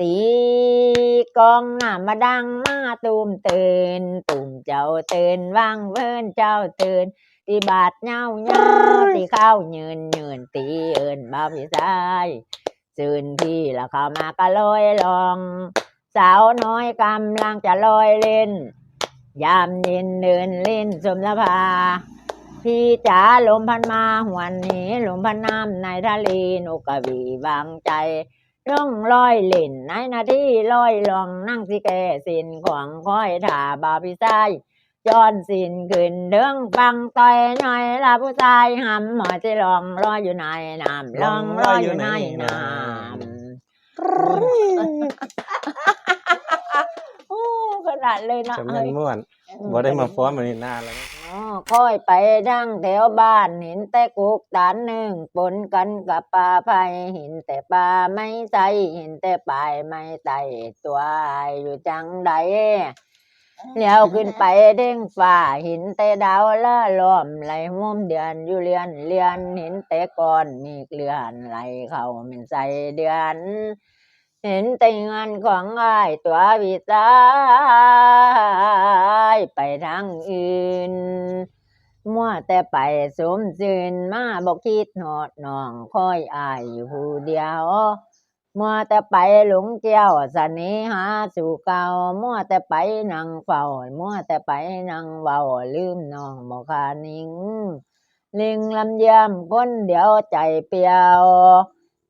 ตีกองหน้ามาดังมาตูมตื่นตุ่มเจ้าตื่นว่างเวินเจ้าตื่นตีบาดเหงาเหงาตีเข้ายืนยืนตีเอินบ่าวพี่ชายตื่นพี่ล้วเข้ามาก็ลอยลอง สาวน้อยกำลังจะลอยเล่น ยามเย็นเดินเล่นสมสภาพี่จ๋าลมพันมาหวนนี้ลมพันน้ำในทะเลนกกระบี่บางใจ ร่องลอยเล่นในนาทีลอยลองนั่งสิแกสินขวางคอยถ่าบาพี่ชายย้อนสินขึ้นเดืองฟังต่อยหน่อยลาผู้ชายหำหมอจะลองลอยอยู่ในน้ำลองลอยอยู่ในน้ำโอ้ ขนาดเลยนะจำเอ้เนียยนม่วนบ่ได้มาฟ้อนมานี่นานแล้วนะอ๋อค่อยไปดังแถวบ้านเห็นแต่กุกตานหนึ่งปนกันกับปลาไผ่เห็นแต่ปลาไม่ใสเห็นแต่ปลายไม่ใสตัวอายอยู่จังใดเลี้ยวขึ้นไปเด้งฟ้าเห็นแต่ดาวละล้อมไหลมุมเดือนอยู่เรียนเรียนเห็นแต่ก้อนมีเกลือนไหลเข้าเป็นใสเดือน เห็นแต่งานของอายตัววิสายไปทางอื่น มั่วแต่ไปสมซื่นมาบอกคิดหอดน้องคอยอายอยู่ผู้เดียว มั่วแต่ไปหลงเจ้าเสน่หาสู่เก่ามั่วแต่ไปนั่งเฝ้า มั่วแต่ไปนั่งเว้าลืมน้องบอกคานิงลิงลำยี่ยมคนเดียวใจเปียว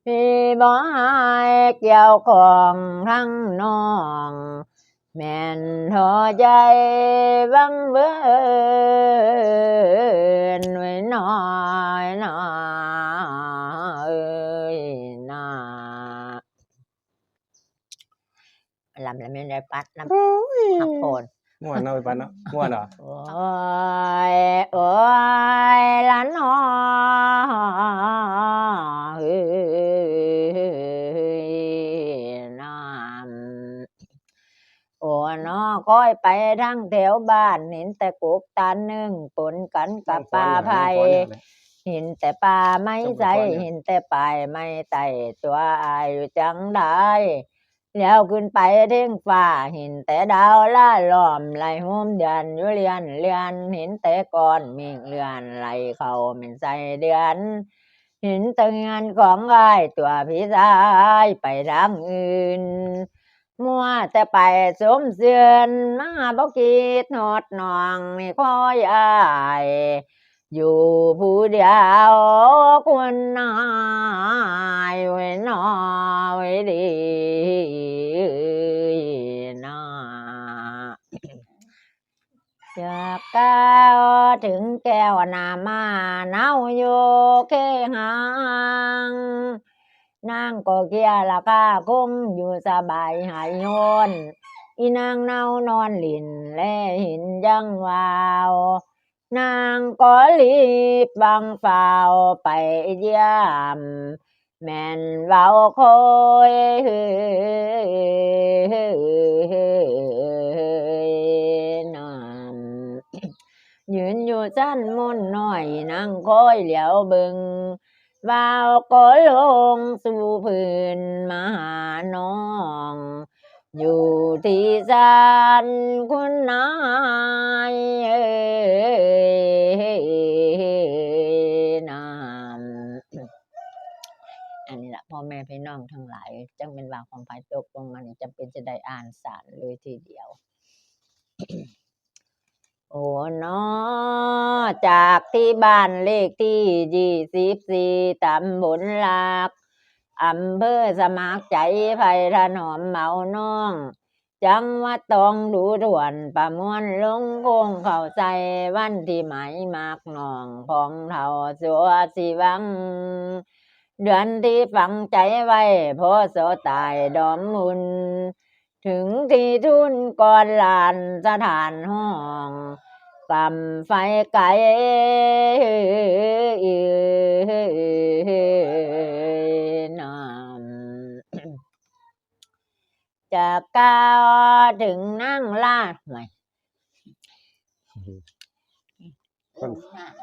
พี่บ่หายเกี่ยวของทั้งน้องแม่นทอใจบังเบินไว้หน่ ก้อยไปทั้งแถวบ้านเห็นแต่กุกตาหนึ่งปนกันกับปลาไผ่เห็นแต่ปลาไม่ใจจำเป็นข้อเนี่ยเห็นแต่ปลายไม่ไต่ตัวอายอยู่จังได้แล้วขึ้นไปเท่งฟ้าเห็นแต่ดาวล่าล้อมไหลหุ้มเดือนอยู่เรียนเรียนเห็นแต่ก้อนเมฆเลือนไหลเข้าเป็นใสเดือนเห็นแต่งานของอายตัวพี่ชายไปทางอื่น มัวแต่ไปสมเสือนมาบกิดหอดหนองนี่คอยอายอยู่ผู้เดียวคุณนายไว้นอไว้ดีนาจากแก้วถึงแก้วนามาเนาอยู่เคหาง นางก็เกียร์ราคงอยู่สบายหายโยนอีนางเนานอนหลินแลห็นยังวาว นางก็รีบบังเฝ้าไปเยี่ยมแม่นเว้าคอยเฮ้ยนำยืนอยู่ชั้นมุนน้อยนางคอยเหลียวเบิง ว้าก็ลงสู่พื้นมาหาน้อง อยู่ที่ศาลคุณนายเอ้นามอันนี้แหละพ่อแม่พี่น้องทั้งหลายจังเป็นว่าของภายตกลงมานี่จำเป็นจะได้อ่านสารเลยทีเดียว โอ้นอจากที่บ้านเลขที่ยี่สิบสี่ตำบลหลักอำเภอสมัครใจไพถนอมเมาน้อง จังวัดตองดูด่วนประมวลลงโคงเข้าใจวันที่ไหมายมากหนองพองเท่าสัวสิวัง เดือนที่ฝังใจไว้พอโสตายดอมมุน ถึงที่ทุนก่อนลานสถานห้องกำไฟไก่นำจากก้าวถึงนั่งลาดไม่คน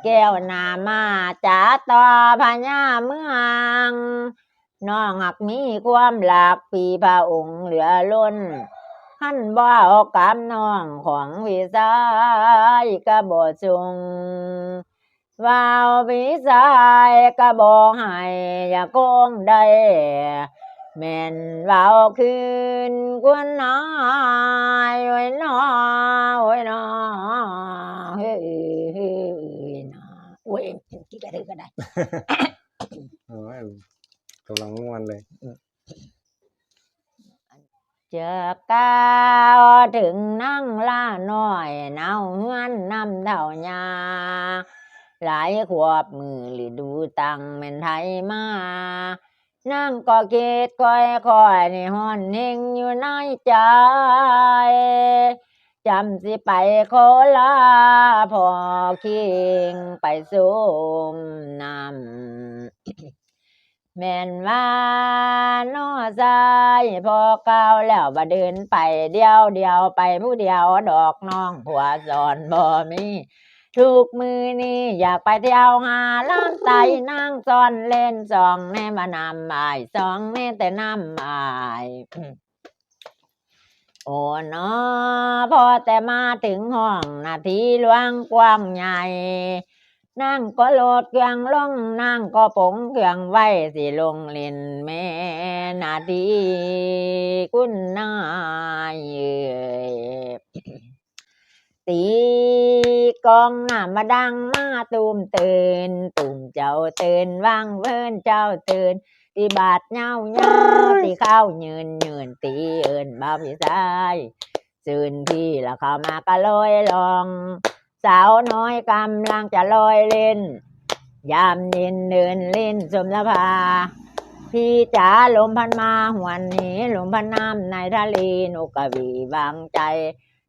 แก้วนามาจ๋าต่อพญาเมือง น้องหักมีความหลากปีพระองค์เหลือล้นขันบ่เอากามน้องของวิสายกระบ่จงว่าววิสายกระบ่ให้อย่าโกงได้แม่นเว้าคืนกวนนายโอ้ยน้อโอ้ยน้อเฮ้ยเฮ้ยน้อโอ้ยที่กระดือก็ได้ กำลังม่วนเลยเจอก้าวถึงนั่งล่าน้อยเนาเฮือนนำเท่ายาหลายขวบมือหรือดูตังแม่นไทยมา นั่งก็เกตก้อยคอยในห้อนเฮงอยู่ในใจจำสิไปโคลาพอคิงไปสูมนำ แม่นว่าน้อใจพอเก้าแล้วบ่เดินไปเดียวเดียวไปผู้เดียวดอกน้องผัวสอนบ่มีทุกมือนี้อยากไปเที่ยวหาล้างไตนั่งซ่อนเล่นสองแน่มานำอายสองแน่แต่นำอายโอ้นอพอแต่มาถึงห้องนาทีหลวงกว้างใหญ่ นั่งก็โลดเครื่องลงนั่งก็ปงเครื่องไว้สิลงเล่นแม่นาทีคุณนายเยตีกองหน้ามาดังมาตูมตือนตุ่มเจ้าตือนว่างเวินเจ้าตือนตีบาดเงาเงาตีเข้าเยืนยืนตีเอินบ่าวพี่ชายซื่นพี่แล้วเข้ามาก็ลอยลอง สาวน้อยกำลังจะลอยเล่น ยามเย็นเดินเล่นสมละพาพี่จ๋าลมพันมาหวนหนีลมพันน้ำในทะเลนกกระวีวางใจ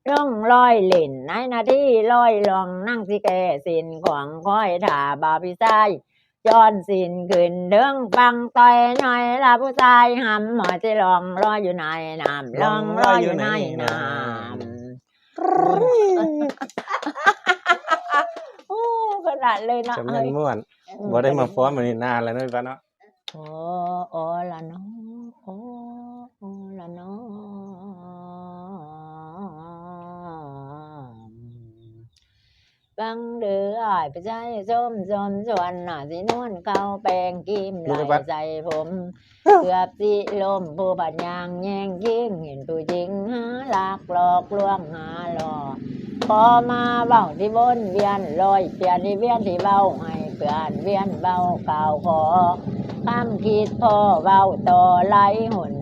ร่องลอยเล่นในนาทีลอยลองนั่งสิแกสินของคอยถ่าบาพี่ชายย้อนสินขึ้นเดืองฟังต่อยหน่อยละผู้ชายหำหมอที่ลองลอยอยู่ในน้ำลองลอยอยู่ในน้ำโอ้ ขนาดเลยเนาะจำเอ้เป็นยม่วนบ่ได้มาฟ้อนมื้อนี้นานแล้วเนาะพี่ปานเนาะโอ้โอ้ละเนาะโอ้โอ้ละเนาะบังเดืออ้ายไปใจส้มส้มชวนหน่าสินวลเข้าแปลงกิมไหลใส่ผมเกือบสิลมผู้บัดยางแย่งยิงเห็นผู้หญิงหาหลักหลอกลวงหาหลอก พอมาเบ้าที่วนเวียนลอยเปลี่ยนที่เวียนที่เบ้าให้เปลี่ยนเวียนเบ้าเก่าขอความคิดพ่อเบ้าต่อไหลหุ่น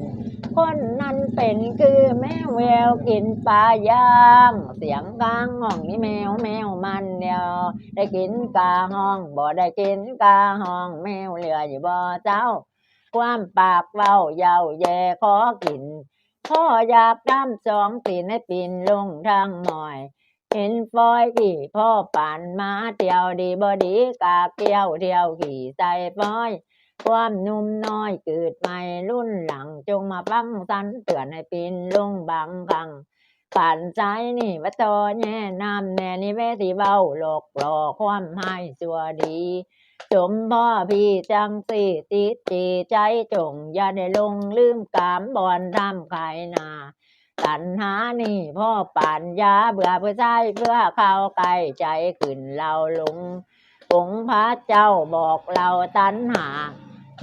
คนนั้นเป็นคือแมวแววกินปลาย่างเสียงกลางห้องนี่แมวแมวมันเดียว ได้กินกาห้องบ่ได้กินกาห้องแมวเหลืออยู่บ่เจ้า ความปากเว้าเยาแย่ขอกินพ่ออยากดำสองตีนให้ปีนลงทางหมอย เห็นฟอยขี่พ่อปั่นมาเที่ยวดีบดีกาเกี้ยวเที่ยวขี่ใส่ฟอย ความนุ่มน้อยเกิดใหม่รุ่นหลังจงมาฟังสันเตือนให้ปีนลงบางครั้งผ่านใจนี่ว่าตอแน่นำแน่นี่แม่ที่เบ้าหลอกหลอกความให้สัวดีสมพ่อพี่จังสีติดจีใจจงอย่าได้ลงลืมกามบอนทำขายนา ตันหานี่พ่อป่านยาเบื่อเพื่อใจเพื่อเข้าใกล้ใจขึ้นเราลงองพระเจ้าบอกเราตันหา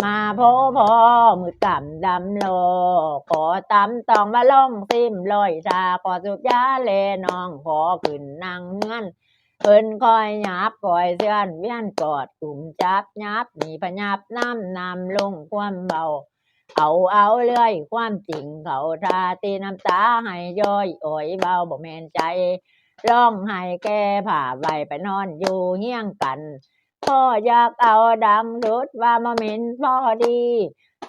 มาพอพอมืดกำดำโลขอตำตองมาล่องซิมลอยชาขอสุกยาเลนองขอขึ้นนางเงินเพิ่นคอยหยาบคอยเสื่อนเวียนกอดกลุ่มจับหยับหนีพยับน้ำนำลงความเบา เอาเอาเรื่อยความจริงเขาทาตีน้ำตาให้ย้อยโอยเบาบ่แม่นใจร้องให้แก้ผ่าไว้ไปนอนอยู่เฮี้ยงกัน พ่ออยากเอาดังดุดว่ามาเหม็นพ่อดี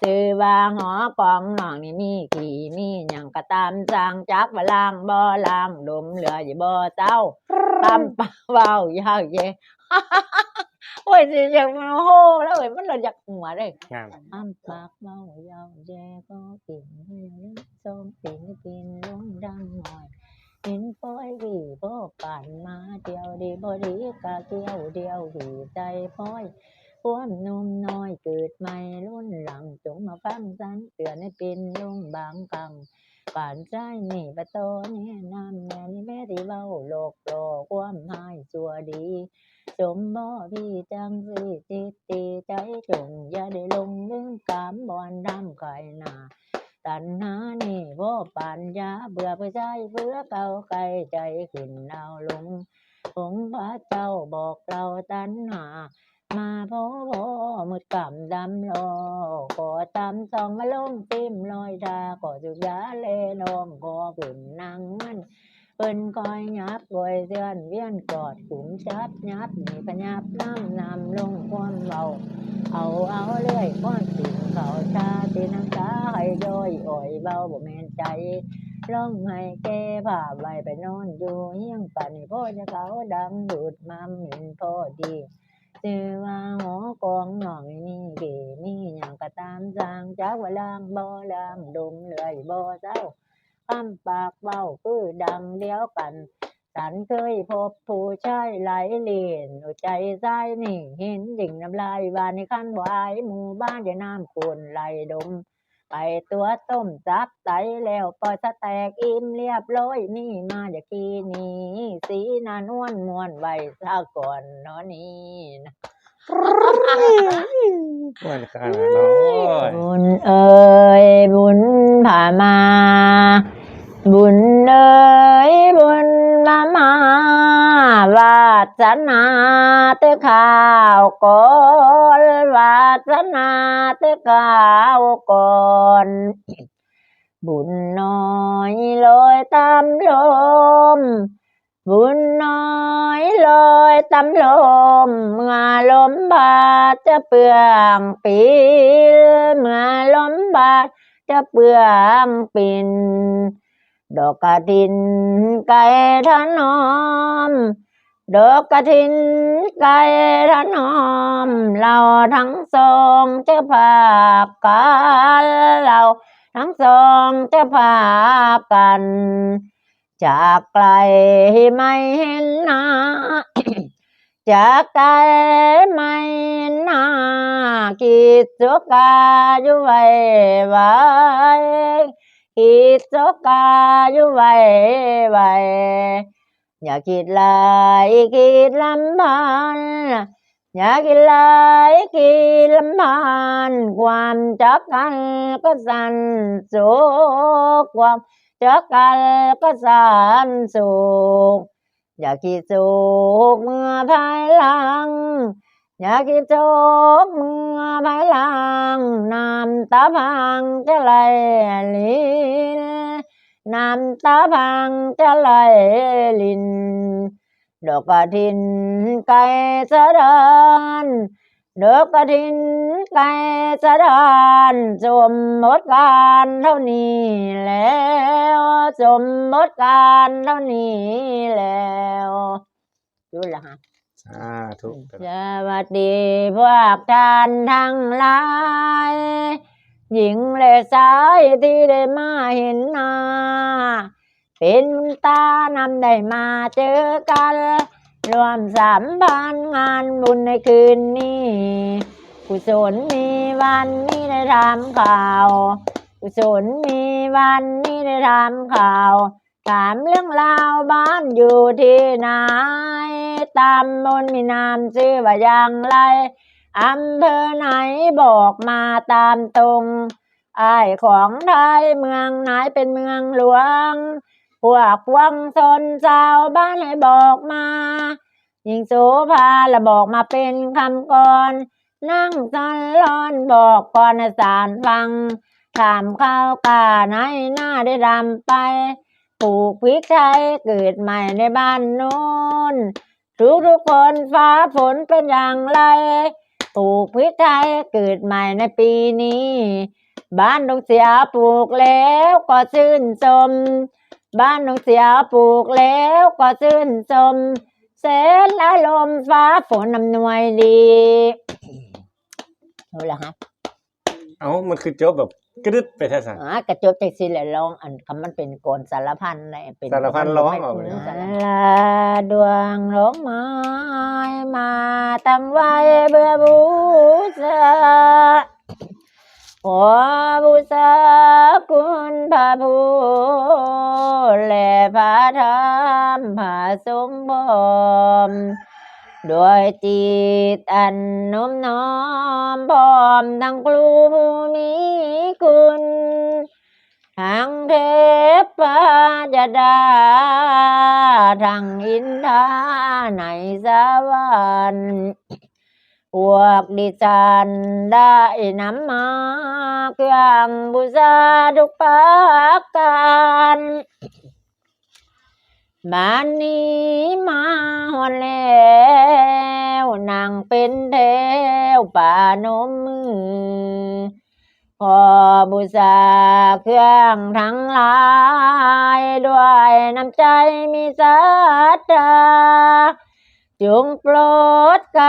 ซื้อว่าหอกองน้องนี่มีขี่มีหยังก็ตามสั่งจักว่าล่างบ่ล่างดมเหลืออยู่บ่เจ้าตำปลาเบายาวเย่ โอ้ยสิอยากมาโหแล้วเอ้ยมันเราอยากหัวเลยงามอ้ำปากเบายาวแย่ก็กินให้ลิ้นส้มตีนกินลงดังหน่อยเห็นปอยดีพ่อปั่นมาเดียวดีบอดีกะเกี้ยวเดียวดีใจปอยความนมน้อยเกิดใหม่รุ่นหลังจงมาสันเตือนให้เป็นลุงบางกังป่านใจนี่ประโตนี่นำแม่นี่แม่ที่เว้าโลกโลกความหายสัวดี สมบ่พี่จังสิจิตตีใจจงอย่าได้ลงลืมกามบอนดำไก่นาตัณหานี่บ่ปัญญาเบื่อไปใจเบื่อเก่าไกลใจขึ้นเอาลงองค์พระเจ้าบอกเราตัณหา มาพบพมืดกำดำรอขอตามสองมาลงติมลอยทาขอจุกยาเลนองขอขึ้นนางมัน เปิ้นคอยยับกอยเตือนเวียนกอดขุมจับยับนี่ขยับน้ำนำลงความเบาเอาเอาเรื่อยก้อนสิ่งเขาชาตีน้ำตาให้ย่อยอ่อยเบาบ่แม่นใจร้องให้แก้ผ้าไว้ไปนอนอยู่เฮียงปันพ่อจะเขาดังดูดมาหมิ่นพอดีชื่อว่าหอกองหน่องนี่เกมีหยังก็ตามสางจากว่าล่างบ่ล่างดมเลื่อยบ่เจ้า คำปากเบาคือดังเดียวกันฉันเคยพบผู้ชายไหลเลียนใจใจนี่เห็นดิ่งน้ำลายบานในขั้นวายหมู่บ้านจะน้ำคูนไหลดมไปตัวต้มจับใสแล้วปล่อยสะแตกอิ่มเรียบร้อยนี่มาจากกีนี้สีนานวลมวนไว้ซะก่อนเนาะนี่นะ มันขนาดน้อยบุญเอ่ยบุญผ่ามา บุญเอ่ยบุญมามาวาสนาเตข้าวก่อนวาสนาเตข้าวก่อนบุญน้อยลอยตามลม บุญน้อยลอยตามลมเมื่อลมบาดจะเปลืองปีเมื่อลมบาดจะเปลืองปินดอกกระถินไก่ถนอมดอกกระถินไก่ถนอม เราทั้งสองจะพากันเราทั้งสองจะพากัน จากไกลไม่เห็นหน้า จากไกลไม่เห็นหน้าคิดสุกาอยู่ไว้ไว้คิดสุกาอยู่ไว้ไว้อย่าคิดหลายคิดลำพันอย่าคิดหลายคิดลำพันความจักกันก็สั่นสุขความเจอกันก็สานสุขอยากคิดสุขเมื่อภายหลัง อยากคิดสุขเมื่อภายหลังน้ำตาพังจะไหลลินน้ำตาพังจะไหลลินดอกกระถินไก่สะดานดอกกระถินไก่สะดานสมมติการเท่านี้แล้ว สมมติการเท่านี้แล้วดูละฮะสาธุสวัสดีพวกท่านทั้งหลาย หญิงและชายที่ได้มาเห็นหน้าเป็นตานำได้มาเจอกัน รวมสามพันงานบุญในคืนนี้กุศลมีวันนี้ได้ทำข่าว กุศลมีวันนี้ได้ทำข่าว ถามเรื่องราวบ้านอยู่ที่ไหนตามบนมีนามชื่อว่าอย่างไรอำเภอไหนบอกมาตามตรงไอ้ของไทยเมืองไหนเป็นเมืองหลวง พวกวังชนชาวบ้านให้บอกมายิงโสภาละบอกมาเป็นคำก่อนนั่งซันร้อนบอกก่อนให้สารฟัง ถามข้าวกาไหนหน้าได้ดำไปปลูกพริกไทยเกิดใหม่ในบ้านโน้นทุกทุกๆคนฟ้าฝนเป็นอย่างไรปลูกพริกไทยเกิดใหม่ในปีนี้ บ้านดงเสียปลูกแล้วก็ชื่นชม บ้านดงเสียปลูกแล้วก็ชื่นชมเสนอารมณ์ฟ้าฝนอำนวยดีเอาละฮะ เอ้ามันคือจบแบบ กระดึดไปแท้สันอ่ากระจบจังสิแหละร้องอันคำมันเป็นโกนสารพันนะเป็นสารพันร้องเอาไม่เลยสารลาดวงร้องไม้มาตั้งไว้เบื่อบูชาขอบูชาคุณพระภูและพระธรรมพระสงฆ์พร้อม ด้วยจิตอันน้อมน้อมพร้อมทั้งครูผู้มี คุณทังเทพพยดาทังอินทราในสวรรค์พวกดิฉันได้นำมาเครื่องบูชาทุกประการบ้านนี้มาหอนแล้วนางเป็นเทวป่านมมือ ขอบูชาเครื่องทั้งหลาย ด้วยน้ำใจมีศรัทธาจงโปรดก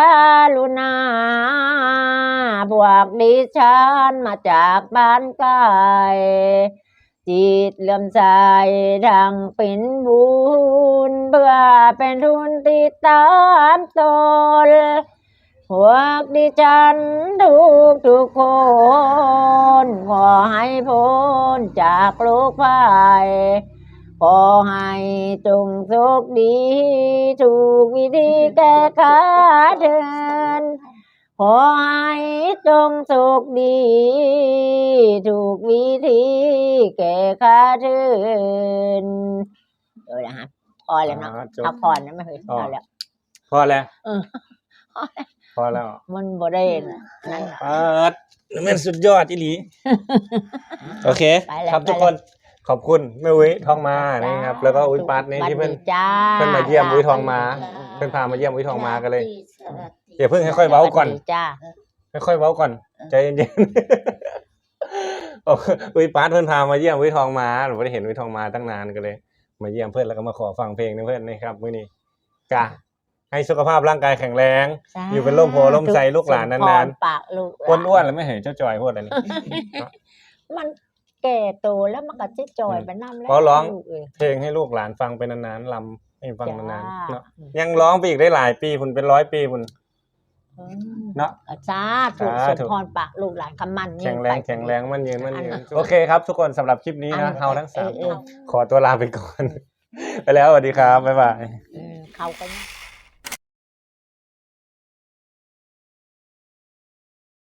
รุณา พวกดิฉันมาจากบ้านไกลจิตเลื่อมใสดังเป็นบุญเพื่อเป็นทุนติดตามตน พวกดิฉันทุกทุกๆคน ขอให้พ้นจากโรคภัยขอให้จงโชคดี ถูกวิธีแก้ไขเถิน ขอให้จงโชคดี ถูกวิธีแก้ไขเถินเดี๋ยวนะฮะพอแล้วเนาะอ่าจบพักผ่อนนะไม่เคยอ๋อพอแล้ว พอแล้ว เออพอแล้ว มันบ่ได้นะนั่นน่ะเปิดแม่นสุดยอดอีหลี โอเค ไปแล้วครับไปทุกแล้วคน ขอบคุณแม่อุ้ยทองมานี่ครับ แล้วก็อุ้ยปัดนี่ที่เพิ่นบัดจ้าเพิ่นมาเยี่ยมอุ้ยทองมา เพิ่นพามาเยี่ยมอุ้ยทองมากันเลยอย่าเพิ่งค่อยๆเว้าก่อนบัดจ้าค่อยๆเว้าก่อน ใจเย็นๆโอ้อุ้ยปัดเพิ่นพามาเยี่ยมอุ้ยทองมาหนูไม่ได้เห็นอุ้ยทองมาตั้งนานกันเลย มาเยี่ยมเพื่อนแล้วก็มาขอฟังเพลงนะเพื่อนนะครับมื้อนี้กะ ให้สุขภาพร่างกายแข็งแรง สาอยู่เป็นร่มโพล่มไทรลูกหลานนานๆ สมพรปากลูกหลานอ้วนๆแล้วไม่เห็นเจ้าจอยพูดอะไรนี่ มันแก่โตแล้วมันก็จะจอยไปน้ำแล้วขอร้อง ลูกเอ้ยเพลงให้ลูกหลานฟังไปนานๆลำให้ฟังนานๆจ้าเนาะยังร้องไปอีกได้หลายปีคุณเป็นร้อยปีคุณ อืมเนาะสาธุสสามธุพรปากลูกหลานคำมันนี่แข็งแรงไป แข็งแรงมันยืนมันยือันนโอเคครับ ทุกคนสำหรับคลิปนี้อันะน เฮาทั้งสามเออเออ ขอตัวลาไปก่อน ไปแล้วสวัสดีครับ บ๊ายบาย อืมเขาก็เนี่ย